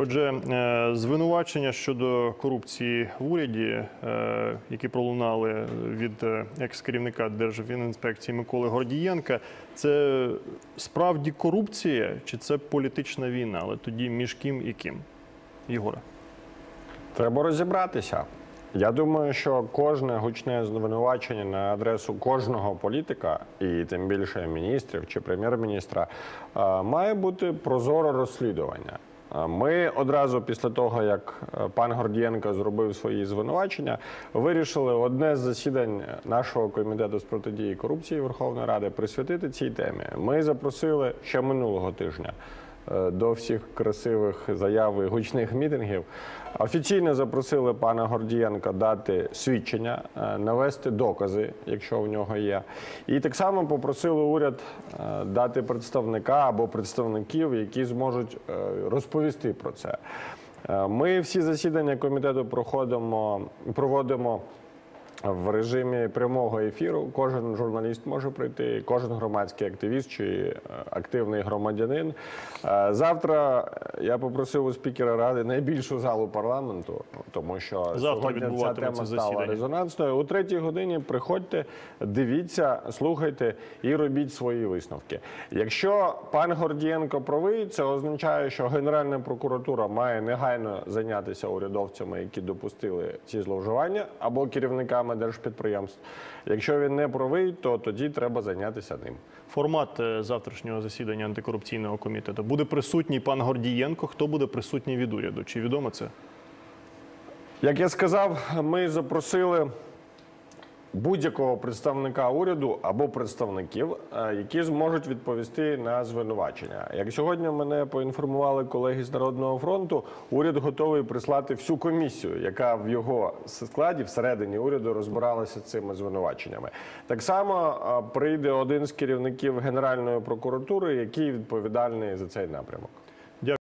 Отже, е, звинувачення щодо корупції в уряді, е, які пролунали від е, екс-керівника Держфінінспекції Миколи Гордієнка, це справді корупція чи це політична війна? Але тоді між ким і ким? Єгоре. Треба розібратися. Я думаю, що кожне гучне звинувачення на адресу кожного політика, і тим більше міністрів чи прем'єр-міністра, має бути прозоре розслідування. Ми одразу після того, як е, пан Гордієнко зробив свої звинувачення, вирішили одне з засідань нашого комітету з протидії корупції Верховної Ради присвятити цій темі. Ми запросили ще минулого тижня до всіх красивих заяв і гучних мітингів. Офіційно запросили пана Гордієнка дати свідчення, е, навести докази, якщо в нього є. І так само попросили уряд е, дати представника або представників, які зможуть е, розповісти про це. Е, Ми всі засідання комітету проходимо, проводимо в режимі прямого ефіру. Кожен журналіст може прийти, кожен громадський активіст чи е, активний громадянин. Е, Завтра е, я попросив у спікера ради найбільшу залу парламенту, тому що сьогодні ця тема стала резонансною. У третій годині приходьте, дивіться, слухайте і робіть свої висновки. Якщо пан Гордієнко правий, це означає, що Генеральна прокуратура має негайно зайнятися урядовцями, які допустили ці зловживання, або керівниками держпідприємств. Якщо він не правий, то тоді треба зайнятися ним. Формат е, завтрашнього засідання антикорупційного комітету буде присутній пан Гордієнко. Хто буде присутній від уряду? Чи відомо це? Як я сказав, ми запросили будь-якого представника уряду або представників, е, які зможуть відповісти на звинувачення. Як сьогодні мене поінформували колеги з Народного фронту, уряд готовий прислати всю комісію, яка в його складі всередині уряду розбиралася цими звинуваченнями. Так само е, прийде один з керівників Генеральної прокуратури, який відповідальний за цей напрямок.